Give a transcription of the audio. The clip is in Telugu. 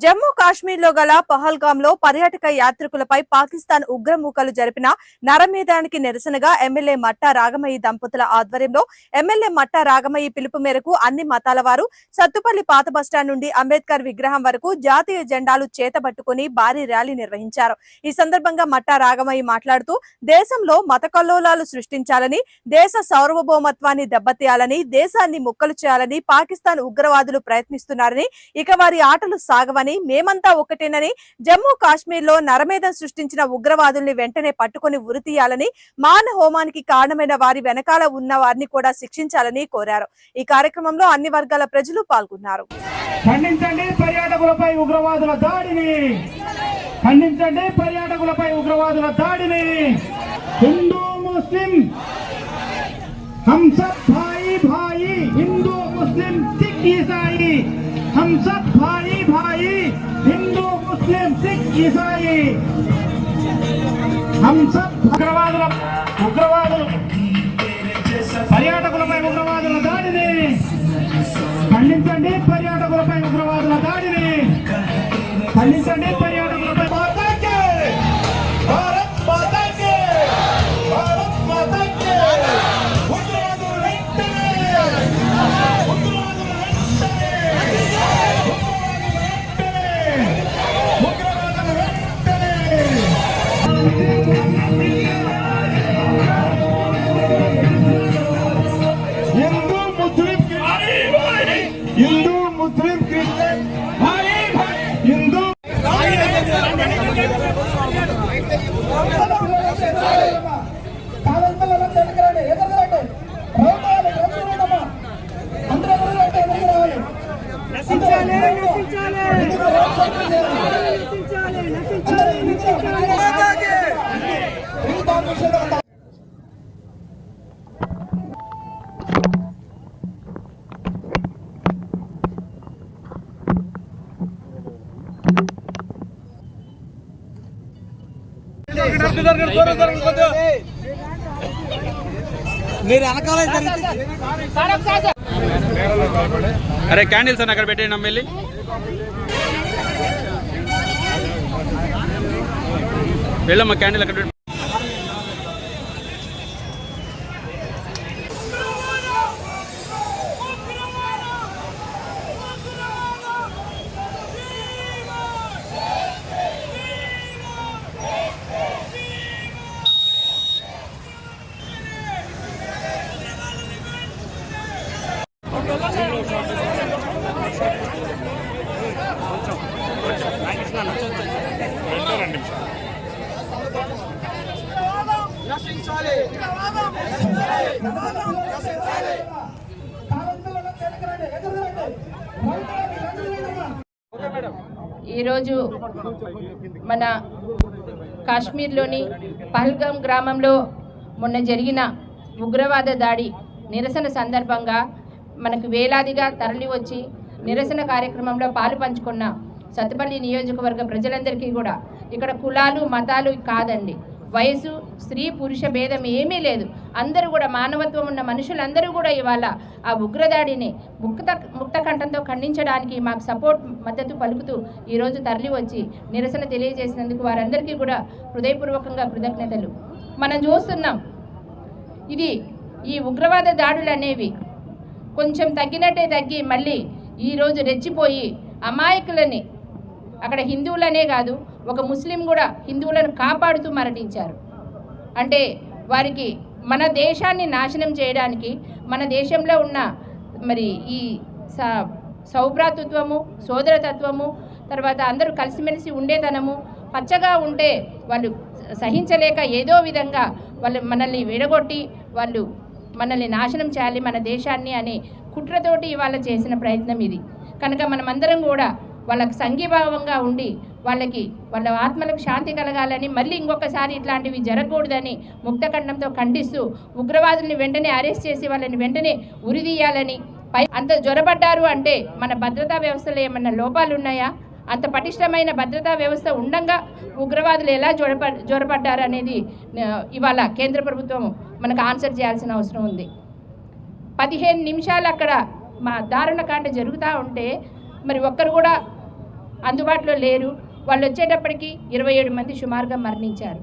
జమ్మూ కాశ్మీర్లో గల పహల్గామ్లో పర్యాటక యాత్రికులపై పాకిస్తాన్ ఉగ్రమూకలు జరిపిన నరమేధానికి నిరసనగా ఎమ్మెల్యే మట్టా రాగమయ్య దంపతుల ఆధ్వర్యంలో ఎమ్మెల్యే మట్టా రాగమయ్య పిలుపు మేరకు అన్ని మతాల వారు సత్తుపల్లి పాత బస్టాండ్ నుండి అంబేద్కర్ విగ్రహం వరకు జాతీయ జెండాలు చేతబట్టుకుని భారీ ర్యాలీ నిర్వహించారు. ఈ సందర్భంగా మట్టా రాగమయ్య మాట్లాడుతూ దేశంలో మత కల్లోలాలు సృష్టించాలని దేశ సార్వభౌమత్వాన్ని దెబ్బతీయాలని దేశాన్ని ముక్కలు చేయాలని పాకిస్తాన్ ఉగ్రవాదులు ప్రయత్నిస్తున్నారని ఇక వారి ఆటలు సాగవని మేమంతా ఒకటేనని జమ్మూ కాశ్మీర్ లో నరమేధం సృష్టించిన ఉగ్రవాదుల్ని వెంటనే పట్టుకుని ఉరితీయాలని మాన హోమానికి కారణమైన వారి వెనకాల ఉన్న వారిని కూడా శిక్షించాలని కోరారు ఈ కార్యక్రమంలో అన్ని వర్గాల ప్రజలు పాల్గొన్నారు ఖండించండి పర్యాటకులపై ఉగ్రవాదుల దాడిని ఖండించండి పర్యాటకులపై ఉగ్రవాదుల దాడిని హిందూ ముస్లిం हम सब भाई भाई हिंदू मुस्लिम सिख ईसाई हम सब भाई भाई हिंदू मुस्लिम सिख ईसाई हम सब ఉగ్రవాదుల ఉగ్రవాదులు పర్యాటకులపై ఉగ్రవాదుల దాడిని ఖండించండి పర్యాటకులపై ఉగ్రవాదుల హిందూ ముస్లిం క్రిస్టియన్ హిందూ. నశించాలి నశించాలి. మీరు వెనకాల అరే క్యాండిల్స్ అని అక్కడ పెట్టండి అమ్మ వెళ్ళమ్మా క్యాండిల్ అక్కడ ఈరోజు మన కాశ్మీర్లోని పహల్గాం గ్రామంలో మొన్న జరిగిన ఉగ్రవాద దాడి నిరసన సందర్భంగా మనకు వేలాదిగా తరలివచ్చి నిరసన కార్యక్రమంలో పాలు పంచుకున్న సత్తుపల్లి నియోజకవర్గ ప్రజలందరికీ కూడా ఇక్కడ కులాలు మతాలు కాదండి. వయసు స్త్రీ పురుష భేదం ఏమీ లేదు. అందరూ కూడా మానవత్వం ఉన్న మనుషులందరూ కూడా ఇవాళ ఆ ఉగ్రదాడిని ముక్త ముక్త కంఠంతో ఖండించడానికి మాకు సపోర్ట్ మద్దతు పలుకుతూ ఈరోజు తరలి వచ్చి నిరసన తెలియజేసినందుకు వారందరికీ కూడా హృదయపూర్వకంగా కృతజ్ఞతలు. మనం చూస్తున్నాం ఇది ఈ ఉగ్రవాద దాడులు అనేవి కొంచెం తగ్గినట్టే తగ్గి మళ్ళీ ఈరోజు రెచ్చిపోయి అమాయకులని అక్కడ హిందువులనే కాదు ఒక ముస్లిం కూడా హిందువులను కాపాడుతూ మరణించారు. అంటే వారికి మన దేశాన్ని నాశనం చేయడానికి మన దేశంలో ఉన్న మరి ఈ స సౌభ్రాతృత్వము సోదరతత్వము తర్వాత అందరూ కలిసిమెలిసి ఉండేతనము పచ్చగా ఉంటే వాళ్ళు సహించలేక ఏదో విధంగా వాళ్ళు మనల్ని విడగొట్టి వాళ్ళు మనల్ని నాశనం చేయాలి మన దేశాన్ని అనే కుట్రతోటి ఇవాళ చేసిన ప్రయత్నం ఇది. కనుక మనమందరం కూడా వాళ్ళకు సంఘీభావంగా ఉండి వాళ్ళకి వాళ్ళ ఆత్మలకు శాంతి కలగాలని మళ్ళీ ఇంకొకసారి ఇట్లాంటివి జరగకూడదని ముక్తఖండంతో ఖండిస్తూ ఉగ్రవాదుల్ని వెంటనే అరెస్ట్ చేసి వాళ్ళని వెంటనే ఉరిదీయాలని పై అంత జ్వరపడ్డారు అంటే మన భద్రతా వ్యవస్థలో ఏమన్నా లోపాలు ఉన్నాయా? అంత పటిష్టమైన భద్రతా వ్యవస్థ ఉండంగా ఉగ్రవాదులు ఎలా జ్వరప జ్వరపడ్డారు అనేది ఇవాళ కేంద్ర ప్రభుత్వం మనకు ఆన్సర్ చేయాల్సిన అవసరం ఉంది. పదిహేను నిమిషాలు అక్కడ మా దారుణకాండ జరుగుతూ ఉంటే మరి ఒక్కరు కూడా అందుబాటులో లేరు. వాళ్ళు వచ్చేటప్పటికి ఇరవై ఏడు మంది సుమారుగా మరణించారు.